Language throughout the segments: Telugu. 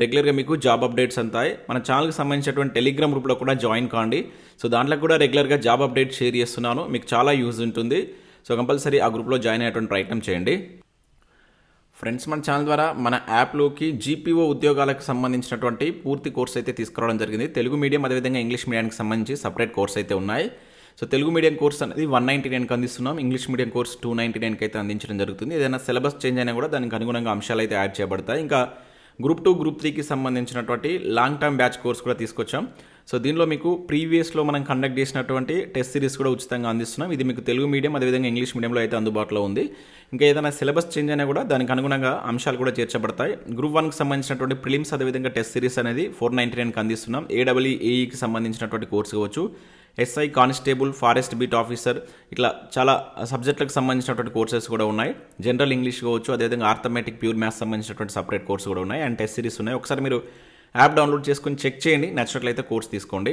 రెగ్యులర్గా మీకు జాబ్ అప్డేట్స్ అంతాయి. మన ఛానల్కి సంబంధించినటువంటి టెలిగ్రామ్ గ్రూప్లో కూడా జాయిన్ కాండి. సో దాంట్లో కూడా రెగ్యులర్గా జాబ్ అప్డేట్ షేర్ చేస్తున్నాను. మీకు చాలా యూజ్ ఉంటుంది. సో కంపల్సరీ ఆ గ్రూప్లో జాయిన్ అయ్యేటువంటి ప్రయత్నం చేయండి. ఫ్రెండ్స్ మన ఛానల్ ద్వారా మన యాప్లోకి జీపీఓ ఉద్యోగాలకు సంబంధించినటువంటి పూర్తి కోర్స్ అయితే తీసుకురావడం జరిగింది. తెలుగు మీడియం అదేవిధంగా ఇంగ్లీష్ మీడియానికి సంబంధించి సపరేట్ కోర్స్ అయితే ఉన్నాయి. సో తెలుగు మీడియం కోర్స్ అనేది వన్ నైంటీ నైన్కి అందిస్తున్నాం. English medium course two ninety నైన్కి అయితే అందించడం జరుగుతుంది. ఏదైనా సిలబస్ చేంజ్ అయినా కూడా దానికి అనుగుణంగా అంశాలు అయితే యాడ్ చేయబడతాయి. ఇంకా గ్రూప్ టూ గ్రూప్ త్రీకి సంబంధించినటువంటి లాంగ్ టర్మ్ బ్యాచ్ కోర్స్ కూడా తీసుకొచ్చాం. సో దీనిలో మీకు ప్రీవియస్లో మనం కండక్ట్ చేసినటువంటి టెస్ట్ సిరీస్ కూడా ఉచితంగా అందిస్తున్నాం. ఇది మీకు తెలుగు మీడియం అదేవిధంగా ఇంగ్లీష్ మీడియంలో అయితే అందుబాటులో ఉంది. ఇంకా ఏదైనా సిలబస్ చేంజ్ అయినా కూడా దానికి అనుగుణంగా అంశాలు కూడా చేర్చబడతాయి. గ్రూప్ వన్కి సంబంధించినటువంటి ప్రిలిమ్స్ అదేవిధంగా టెస్ట్ సిరీస్ అనేది ఫోర్ నైంటీ నైన్కి అందిస్తున్నాం. ఏడబ్ల్యూఈకి సంబంధించినటువంటి కోర్స్ కావచ్చు. SI constable forest beat officer ఇట్లా చాలా సబ్జెక్టులకు సంబంధించినటువంటి కోర్సెస్ కూడా ఉన్నాయి. జనరల్ ఇంగ్లీష్ కావచ్చు అదేవిధంగా ఆర్థమెటిక్ ప్యూర్ మ్యాథ్స్ సంబంధించినటువంటి సపరేట్ కోర్స్ కూడా ఉన్నాయి. అండ్ టెస్ట్ సిరీస్ ఉన్నాయి. ఒకసారి మీరు యాప్ డౌన్లోడ్ చేసుకొని చెక్ చేయండి. నచ్చినట్లయితే కోర్స్ తీసుకోండి.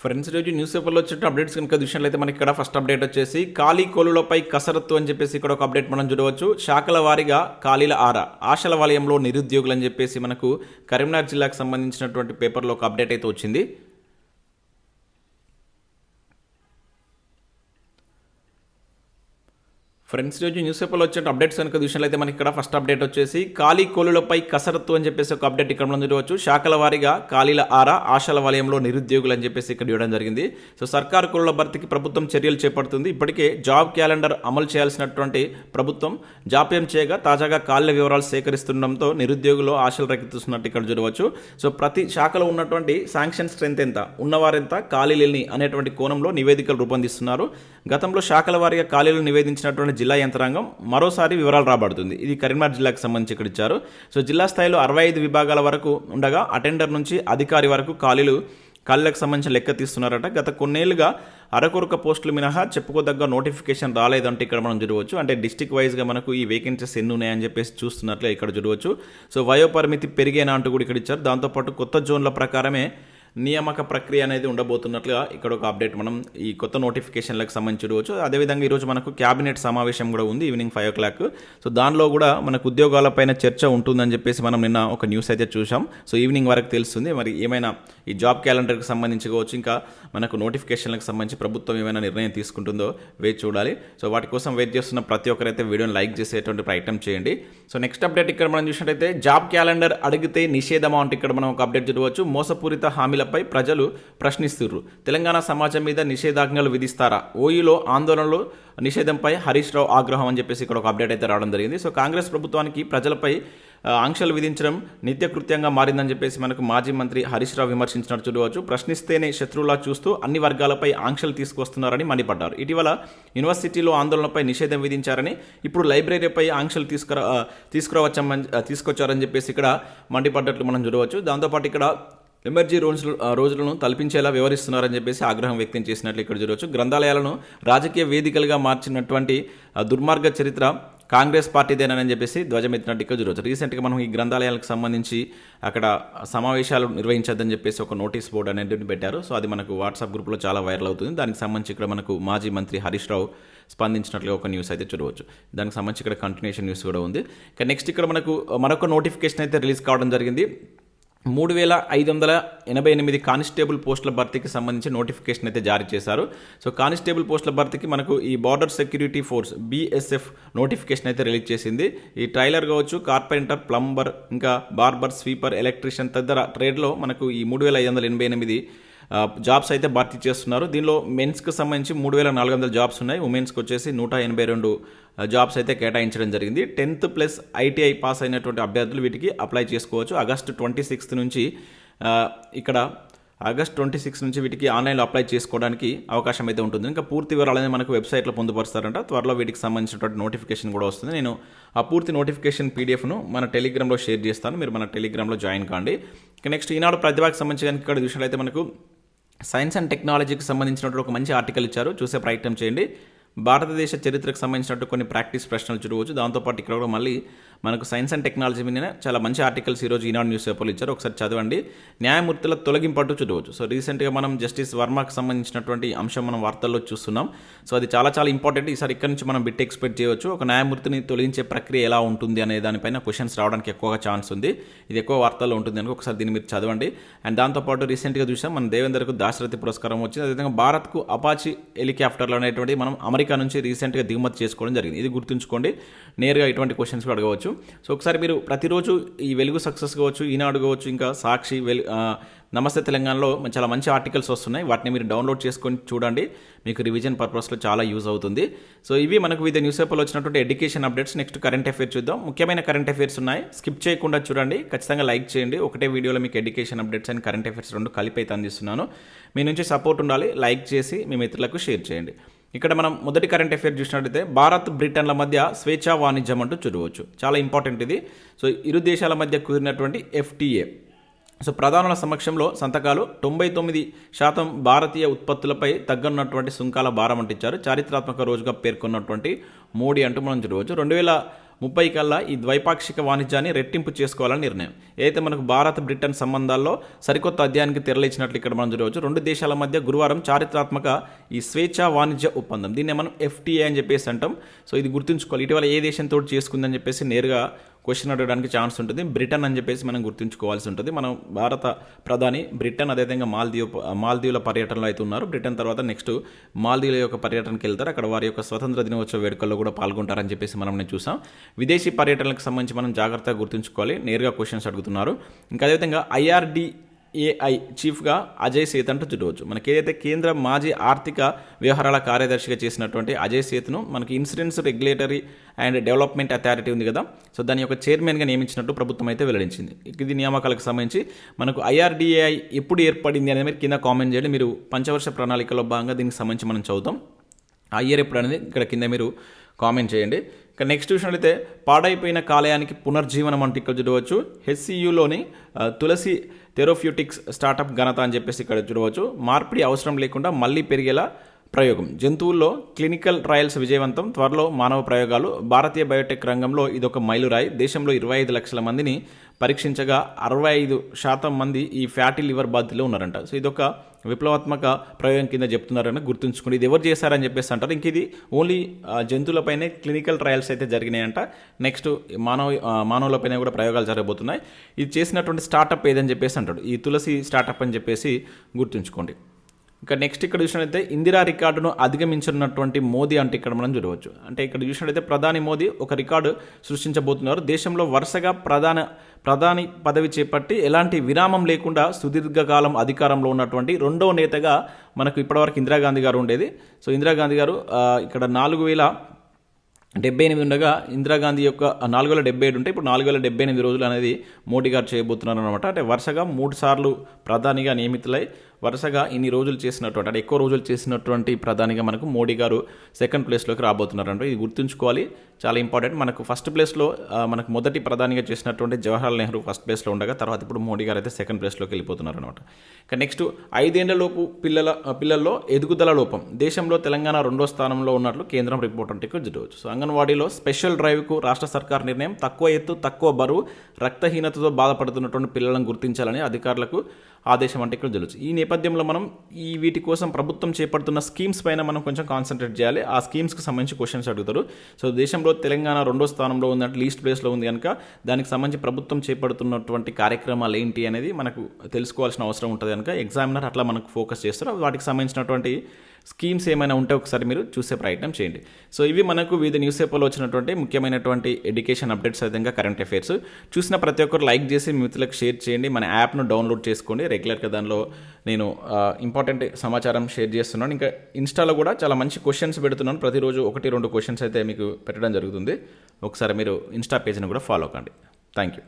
ఫ్రెండ్స్ రోజు న్యూస్ పేపర్లో వచ్చిన అప్డేట్స్ కనుక విషయంలో అయితే మనకి ఇక్కడ ఫస్ట్ అప్డేట్ వచ్చేసి ఖాళీ కోలులపై కసరత్తు అని చెప్పేసి ఇక్కడ ఒక అప్డేట్ మనం చూడవచ్చు. శాఖల వారీగా ఖాళీల ఆర ఆశల వలయంలో నిరుద్యోగులు అని చెప్పేసి మనకు కరీంనగర్ జిల్లాకు సంబంధించినటువంటి పేపర్లో ఒక అప్డేట్ అయితే వచ్చింది. ఫ్రెండ్స్ రోజు న్యూస్ పేపర్లో వచ్చే అప్డేట్స్ కనుక విషయంలో అయితే మనకి ఇక్కడ ఫస్ట్ అప్డేట్ వచ్చేసి ఖాళీ కోలులపై కసరత్తు అని చెప్పేసి ఒక అప్డేట్ ఇక్కడ మనం చూడవచ్చు. శాఖల వారీగా ఖాళీల ఆరా ఆశల వలయంలో నిరుద్యోగులు అని చెప్పేసి ఇక్కడ ఇవ్వడం జరిగింది. సో సర్కారు కోలుల భర్తీకి ప్రభుత్వం చర్యలు చేపడుతుంది. ఇప్పటికే జాబ్ క్యాలెండర్ అమలు చేయాల్సినటువంటి ప్రభుత్వం జాప్యం చేయగా తాజాగా ఖాళీల వివరాలు సేకరిస్తుండడంతో నిరుద్యోగులు ఆశలు రేకెత్తిస్తున్నట్టు ఇక్కడ చూడవచ్చు. సో ప్రతి శాఖలో ఉన్నటువంటి శాంక్షన్ స్ట్రెంత్ ఎంత ఉన్నవారెంత ఖాళీలని అనేటువంటి కోణంలో నివేదికలు రూపొందిస్తున్నారు. గతంలో శాఖల వారీగా ఖాళీలు నివేదించినటువంటి జిల్లా యంత్రాంగం మరోసారి వివరాలు రాబడుతుంది. ఇది కరీంనగర్ జిల్లాకు సంబంధించి ఇక్కడ ఇచ్చారు. సో జిల్లా స్థాయిలో అరవై ఐదు విభాగాల వరకు ఉండగా అటెండర్ నుంచి అధికారి వరకు ఖాళీలు ఖాళీలకు సంబంధించిన లెక్క తీస్తున్నారట. గత కొన్నేళ్ళుగా అరకొరక పోస్టులు మినహా చెప్పుకోదగ్గ నోటిఫికేషన్ రాలేదంటే ఇక్కడ మనం చూడవచ్చు. అంటే డిస్టిక్ వైజ్గా మనకు ఈ వేకెన్సీస్ ఎన్ని ఉన్నాయని చెప్పేసి చూస్తున్నట్లే ఇక్కడ చూడవచ్చు. సో వయోపరిమితి పెరిగేనా అంటూ కూడా ఇక్కడ ఇచ్చారు. దాంతోపాటు కొత్త జోన్ల ప్రకారమే నియామక ప్రక్రియ అనేది ఉండబోతున్నట్లుగా ఇక్కడ ఒక అప్డేట్ మనం ఈ కొత్త నోటిఫికేషన్లకు సంబంధించి చూడవచ్చు. అదేవిధంగా ఈరోజు మనకు క్యాబినెట్ సమావేశం కూడా ఉంది evening five o'clock so దానిలో కూడా మనకు ఉద్యోగాలపైన చర్చ ఉంటుందని చెప్పేసి మనం నిన్న ఒక న్యూస్ అయితే చూసాం సో ఈవినింగ్ వరకు తెలుస్తుంది. మరి ఏమైనా ఈ జాబ్ క్యాలెండర్కి సంబంధించి కావచ్చు ఇంకా మనకు నోటిఫికేషన్లకు సంబంధించి ప్రభుత్వం ఏమైనా నిర్ణయం తీసుకుంటుందో వేచి చూడాలి. సో వాటి కోసం వెయిట్ చేస్తున్న ప్రతి ఒక్కరైతే వీడియోని లైక్ చేసేటువంటి ప్రయత్నం చేయండి. సో నెక్స్ట్ అప్డేట్ ఇక్కడ మనం చూసినట్టయితే జాబ్ క్యాలెండర్ అడిగితే నిషేధమా అంటే ఇక్కడ మనం ఒక అప్డేట్ చూడవచ్చు. మోసపూరిత హామీలపై ప్రజలు ప్రశ్నిస్తున్నారు తెలంగాణ సమాజం మీద నిషేధాజ్ఞలు విధిస్తారా? ఓయూలో ఆందోళనలు నిషేధంపై హరీష్ రావు ఆగ్రహం అని చెప్పేసి ఇక్కడ ఒక అప్డేట్ అయితే రావడం జరిగింది. సో కాంగ్రెస్ ప్రభుత్వానికి ప్రజలపై ఆంక్షలు విధించడం నిత్యకృత్యంగా మారిందని చెప్పేసి మనకు మాజీ మంత్రి హరీష్ రావు విమర్శించినట్టు చూడవచ్చు. ప్రశ్నిస్తేనే శత్రువులా చూస్తూ అన్ని వర్గాలపై ఆంక్షలు తీసుకొస్తున్నారని మండిపడ్డారు. ఇటీవల యూనివర్సిటీలో ఆందోళనపై నిషేధం విధించారని ఇప్పుడు లైబ్రరీపై ఆంక్షలు తీసుకురా ఆ, తీసుకురావచ్చమని తీసుకొచ్చారని చెప్పేసి ఇక్కడ మండిపడ్డట్లు మనం చూడవచ్చు. దాంతోపాటు ఇక్కడ ఎమర్జీ రోజులు రోజులను తలపించేలా వివరిస్తున్నారని చెప్పేసి ఆగ్రహం వ్యక్తం చేసినట్లు ఇక్కడ చూడవచ్చు గ్రంథాలయాలను రాజకీయ వేదికలుగా మార్చినటువంటి దుర్మార్గ చరిత్ర కాంగ్రెస్ పార్టీదేనని చెప్పేసి ధ్వజమెత్తినట్టు ఇక్కడ చూడవచ్చు రీసెంట్గా మనం ఈ గ్రంథాలయాలకు సంబంధించి అక్కడ సమావేశాలు నిర్వహించద్దని చెప్పేసి ఒక నోటీస్ బోర్డు అనేది పెట్టారు. సో అది మనకు వాట్సాప్ గ్రూప్లో చాలా వైరల్ అవుతుంది. దానికి సంబంధించి ఇక్కడ మనకు మాజీ మంత్రి హరీష్ రావు స్పందించినట్లుగా ఒక న్యూస్ అయితే చూడవచ్చు. దానికి సంబంధించి ఇక్కడ కంటిన్యూషన్ న్యూస్ కూడా ఉంది. ఇక నెక్స్ట్ ఇక్కడ మనకు మరొక నోటిఫికేషన్ అయితే రిలీజ్ కావడం జరిగింది. మూడు వేల ఐదు వందల ఎనభై ఎనిమిది కానిస్టేబుల్ పోస్టుల భర్తీకి సంబంధించి నోటిఫికేషన్ అయితే జారీ చేశారు. సో కానిస్టేబుల్ పోస్టుల భర్తీకి మనకు ఈ border security force BSF notification అయితే రిలీజ్ చేసింది. ఈ ట్రైలర్ కావచ్చు కార్పెంటర్ ప్లంబర్ ఇంకా బార్బర్ స్వీపర్ ఎలక్ట్రీషియన్ తదితర ట్రేడ్లో మనకు ఈ మూడు వేల ఐదు వందల ఎనభై ఎనిమిది జాబ్స్ అయితే భర్తీ చేస్తున్నారు. దీనిలో మెన్స్కి సంబంధించి మూడు వేల నాలుగు వందల జాబ్స్ ఉన్నాయి. ఉమెన్స్కి వచ్చేసి నూట ఎనభై రెండు జాబ్స్ అయితే కేటాయించడం జరిగింది. టెన్త్ ప్లస్ ఐటీఐ పాస్ అయినటువంటి అభ్యర్థులు వీటికి అప్లై చేసుకోవచ్చు. ఆగస్టు ట్వంటీ సిక్స్త్ నుంచి ఇక్కడ ఆగస్ట్ ట్వంటీ సిక్స్ నుంచి వీటికి ఆన్లైన్లో అప్లై చేసుకోవడానికి అవకాశం అయితే ఉంటుంది. ఇంకా పూర్తి వివరాలని అనేది మనకు వెబ్సైట్లో పొందుపరుస్తారంట. త్వరలో వీటికి సంబంధించినటువంటి నోటిఫికేషన్ కూడా వస్తుంది. నేను ఆ పూర్తి నోటిఫికేషన్ పీడిఎఫ్ను మన టెలిగ్రామ్లో షేర్ చేస్తాను. మీరు మన టెలిగ్రామ్లో జాయిన్ కాండి. నెక్స్ట్ ఈనాడు ప్రతిభాకి సంబంధించి కనుక ఇక్కడ చూసినట్లయితే మనకు సైన్స్ అండ్ టెక్నాలజీకి సంబంధించినట్టు ఒక మంచి ఆర్టికల్ ఇచ్చారు. చూసే ప్రయత్నం చేయండి. భారతదేశ చరిత్రకు సంబంధించినట్టు కొన్ని ప్రాక్టీస్ ప్రశ్నలు చూడవచ్చు. దాంతోపాటు ఇక్కడ కూడా మళ్ళీ మనకు సైన్స్ అండ్ టెక్నాలజీ మీద చాలా మంచి ఆర్టికల్స్ ఈరోజు ఈనాడు న్యూస్ పేపర్లు ఇచ్చారు. ఒకసారి చదవండి. న్యాయమూర్తుల తొలగింపట్టు చూడవచ్చు. సో రీసెంట్గా మనం జస్టిస్ వర్మకు సంబంధించినటువంటి అంశం మనం వార్తల్లో చూస్తున్నాం. సో అది చాలా చాలా ఇంపార్టెంట్. ఈసారి ఇక్కడ నుంచి మనం బిట్ ఎక్స్పెక్ట్ చేయవచ్చు. ఒక న్యాయమూర్తిని తొలగించే ప్రక్రియ ఎలా ఉంటుంది అనే దానిపైన క్వశ్చన్స్ రావడానికి ఎక్కువగా ఛాన్స్ ఉంది. ఇది ఎక్కువ వార్తల్లో ఉంటుంది కనుక ఒకసారి దీన్ని మీరు చదవండి. అండ్ దాంతోపాటు రీసెంట్గా చూసాం మన దేవేందర్కు దాశరథి పురస్కారం వచ్చింది. అదేవిధంగా భారత్కు అపాచి హెలికాప్టర్లు అనేటువంటి మనం అమెరికా నుంచి రీసెంట్గా దిగుమతి చేసుకోవడం జరిగింది. ఇది గుర్తుంచుకోండి. నేరుగా ఇటువంటి క్వశ్చన్స్ అడగవచ్చు. సో ఒకసారి మీరు ప్రతిరోజు ఈ వెలుగు సక్సెస్ కావచ్చు ఈనాడు కావచ్చు ఇంకా సాక్షి వెలు నమస్తే తెలంగాణలో చాలా మంచి ఆర్టికల్స్ వస్తున్నాయి. వాటిని మీరు డౌన్లోడ్ చేసుకొని చూడండి. మీకు రివిజన్ పర్పస్లో చాలా యూజ్ అవుతుంది. సో ఇవి మనకు వివిధ న్యూస్ పేపర్లో వచ్చినటువంటి education updates. Next current affairs చూద్దాం. ముఖ్యమైన కరెంట్ అఫైర్స్ ఉన్నాయి. స్కిప్ చేయకుండా చూడండి. ఖచ్చితంగా లైక్ చేయండి. ఒకటే వీడియోలో మీకు education updates and current affairs రెండు కలిపి అయితే అందిస్తున్నాను. మీ నుంచి సపోర్ట్ ఉండాలి. లైక్ చేసి మీ మిత్రులకు షేర్ చేయండి. ఇక్కడ మనం మొదటి కరెంట్ అఫేర్ చూసినట్లయితే భారత్ బ్రిటన్ల మధ్య స్వేచ్ఛా వాణిజ్యం అంటూ చూడవచ్చు. చాలా ఇంపార్టెంట్ ఇది. సో ఇరు దేశాల మధ్య కుదిరినటువంటి ఎఫ్టీఏ. సో ప్రధానుల సమక్షంలో సంతకాలు తొంభై తొమ్మిది శాతం భారతీయ ఉత్పత్తులపై తగ్గనున్నటువంటి సుంకాల భారం అంటించారు. చారిత్రాత్మక రోజుగా పేర్కొన్నటువంటి మోడీ అంటూ మనం చూడవచ్చు. రెండు వేల ముప్పై కల్లా ఈ ద్వైపాక్షిక వాణిజ్యాన్ని రెట్టింపు చేసుకోవాలని నిర్ణయం. ఏదైతే మనకు భారత్ బ్రిటన్ సంబంధాల్లో సరికొత్త అధ్యాయానికి తెరలిచ్చినట్లు ఇక్కడ మనం చూడవచ్చు. రెండు దేశాల మధ్య గురువారం చారిత్రాత్మక ఈ స్వేచ్ఛా వాణిజ్య ఒప్పందం. దీన్ని మనం ఎఫ్టీఏ అని చెప్పేసి అంటాం. సో ఇది గుర్తుంచుకోవాలి. ఇటీవల ఏ దేశంతో చేసుకుందని చెప్పేసి నేరుగా క్వశ్చన్ అడగడానికి ఛాన్స్ ఉంటుంది. బ్రిటన్ అని చెప్పేసి మనం గుర్తుంచుకోవాల్సి ఉంటుంది. మనం భారత ప్రధాని బ్రిటన్ అదేవిధంగా మాల్దీవ్ మాల్దీవుల పర్యటనలో అయితే ఉన్నారు. బ్రిటన్ తర్వాత నెక్స్ట్ మాల్దీవుల యొక్క పర్యటనకి వెళ్తారు. అక్కడ వారి యొక్క స్వతంత్ర దినోత్సవ వేడుకల్లో కూడా పాల్గొంటారని చెప్పేసి మనం నేను చూసాం. విదేశీ పర్యటనలకు సంబంధించి మనం జాగ్రత్తగా గుర్తుంచుకోవాలి. నేరుగా క్వశ్చన్స్ అడుగుతున్నారు. ఇంకా అదేవిధంగా ఐఆర్డి ఏఐ చీఫ్గా అజయ్ సేత్ అంటూ చూడవచ్చు మనకి ఏదైతే కేంద్ర మాజీ ఆర్థిక వ్యవహారాల కార్యదర్శిగా చేసినటువంటి అజయ్ సేత్ను మనకి insurance regulatory and development authority ఉంది కదా. సో దాని యొక్క చైర్మన్గా నియమించినట్టు ప్రభుత్వం అయితే వెల్లడించింది. ఇది నియామకాలకు సంబంధించి మనకు ఐఆర్డిఏఐ ఎప్పుడు ఏర్పడింది అనేది మీరు కింద కామెంట్ చేయండి. మీరు పంచవర్ష ప్రణాళికలో భాగంగా దీనికి సంబంధించి మనం చదువుతాం. ఆ ఇయర్ ఎప్పుడు అనేది ఇక్కడ కింద మీరు కామెంట్ చేయండి. ఇక నెక్స్ట్ చూసినట్లయితే పాడైపోయిన కాలేయానికి పునర్జీవనం అంటూ ఇక్కడ చూడవచ్చు. హెచ్సియులోని తులసి థెరోఫ్యూటిక్స్ స్టార్టప్ ఘనత అని చెప్పేసి ఇక్కడ చూడవచ్చు. మార్పిడి అవసరం లేకుండా మళ్ళీ పెరిగేలా ప్రయోగం. జంతువుల్లో క్లినికల్ ట్రయల్స్ విజయవంతం. త్వరలో మానవ ప్రయోగాలు. భారతీయ బయోటెక్ రంగంలో ఇదొక మైలురాయి. దేశంలో ఇరవై ఐదు లక్షల మందిని పరీక్షించగా అరవై ఐదు శాతం మంది ఈ ఫ్యాటీ లివర్ బాధితులు ఉన్నారంట. సో ఇదొక విప్లవాత్మక ప్రయోగం కింద చెప్తున్నారని గుర్తుంచుకోండి. ఇది ఎవరు చేశారని చెప్పేసి అంటారు. ఇంక ఇది ఓన్లీ జంతువులపైనే క్లినికల్ ట్రయల్స్ అయితే జరిగినాయంట. నెక్స్ట్ మానవ మానవులపైన కూడా ప్రయోగాలు జరగబోతున్నాయి. ఇది చేసినటువంటి స్టార్టప్ ఏదని చెప్పేసి అంటాడు. ఈ తులసి స్టార్టప్ అని చెప్పేసి గుర్తుంచుకోండి. ఇంకా నెక్స్ట్ ఇక్కడ చూసినట్లయితే ఇందిరా రికార్డును అధిగమించనున్నటువంటి మోదీ అంటే ఇక్కడ మనం చూడవచ్చు. అంటే ఇక్కడ చూసినట్లయితే ప్రధాని మోదీ ఒక రికార్డు సృష్టించబోతున్నారు. దేశంలో వరుసగా ప్రధాన ప్రధాని పదవి చేపట్టి ఎలాంటి విరామం లేకుండా సుదీర్ఘకాలం అధికారంలో ఉన్నటువంటి రెండో నేతగా మనకు ఇప్పటివరకు ఇందిరాగాంధీ గారు ఉండేది. సో ఇందిరాగాంధీ గారు ఇక్కడ నాలుగు వేల డెబ్బై ఎనిమిది ఉండగా ఇందిరాగాంధీ యొక్క నాలుగు వేల డెబ్బై ఏడు ఉంటే ఇప్పుడు నాలుగు వేల డెబ్బై ఎనిమిది రోజులు అనేది మోడీ గారు చేయబోతున్నారు అనమాట అంటే వరుసగా మూడు సార్లు ప్రధానిగా నియమితులై వరుసగా ఇన్ని రోజులు చేసినటువంటి అంటే ఎక్కువ రోజులు చేసినటువంటి ప్రధానిగా మనకు మోడీ గారు సెకండ్ ప్లేస్లోకి రాబోతున్నారంటే ఇది గుర్తుంచుకోవాలి. చాలా ఇంపార్టెంట్ మనకు ఫస్ట్ ప్లేస్లో మనకు మొదటి ప్రధానిగా చేసినటువంటి జవహర్లాల్ నెహ్రూ ఫస్ట్ ప్లేస్లో ఉండగా తర్వాత ఇప్పుడు మోడీ గారు అయితే సెకండ్ ప్లేస్లోకి వెళ్ళిపోతున్నారు అనమాట ఇక నెక్స్ట్ ఐదేళ్ళలోపు పిల్లల పిల్లల్లో ఎదుగుదల లోపం. దేశంలో తెలంగాణ రెండో స్థానంలో ఉన్నట్లు కేంద్రం రిపోర్ట్ అంటే చూడవచ్చు. సో అంగన్వాడీలో స్పెషల్ డ్రైవ్కు రాష్ట్ర సర్కార్ నిర్ణయం తక్కువ ఎత్తు తక్కువ బరువు రక్తహీనతతో బాధపడుతున్నటువంటి పిల్లలను గుర్తించాలని అధికారులకు ఆదేశం అంటే ఇక్కడ తెలుసు ఈ నేపథ్యంలో మనం ఈ వీటి కోసం ప్రభుత్వం చేపడుతున్న స్కీమ్స్ పైన మనం కొంచెం కాన్సన్ట్రేట్ చేయాలి. ఆ స్కీమ్స్కి సంబంధించి క్వశ్చన్స్ అడుగుతారు. సో దేశంలో తెలంగాణ రెండో స్థానంలో ఉందంటే లీస్ట్ ప్లేస్లో ఉంది కనుక దానికి సంబంధించి ప్రభుత్వం చేపడుతున్నటువంటి కార్యక్రమాలు ఏంటి అనేది మనకు తెలుసుకోవాల్సిన అవసరం ఉంటుంది కనుక ఎగ్జామినర్ అట్లా మనకు ఫోకస్ చేస్తారు. వాటికి సంబంధించినటువంటి స్కీమ్స్ ఏమైనా ఉంటే ఒకసారి మీరు చూసే ప్రయత్నం చేయండి. సో ఇవి మనకు వివిధ న్యూస్ పేపర్లో వచ్చినటువంటి ముఖ్యమైనటువంటి ఎడ్యుకేషన్ అప్డేట్స్ విధంగా కరెంట్ అఫైర్స్. చూసిన ప్రతి ఒక్కరు లైక్ చేసి మిత్రులకు షేర్ చేయండి. మన యాప్ను డౌన్లోడ్ చేసుకోండి. రెగ్యులర్గా దానిలో నేను ఇంపార్టెంట్ సమాచారం షేర్ చేస్తున్నాను. ఇంకా ఇన్స్టాలో కూడా చాలా మంచి క్వశ్చన్స్ పెడుతున్నాను. ప్రతిరోజు ఒకటి రెండు క్వశ్చన్స్ అయితే మీకు పెట్టడం జరుగుతుంది. ఒకసారి మీరు ఇన్స్టా పేజ్ని కూడా ఫాలో కండి. Thank you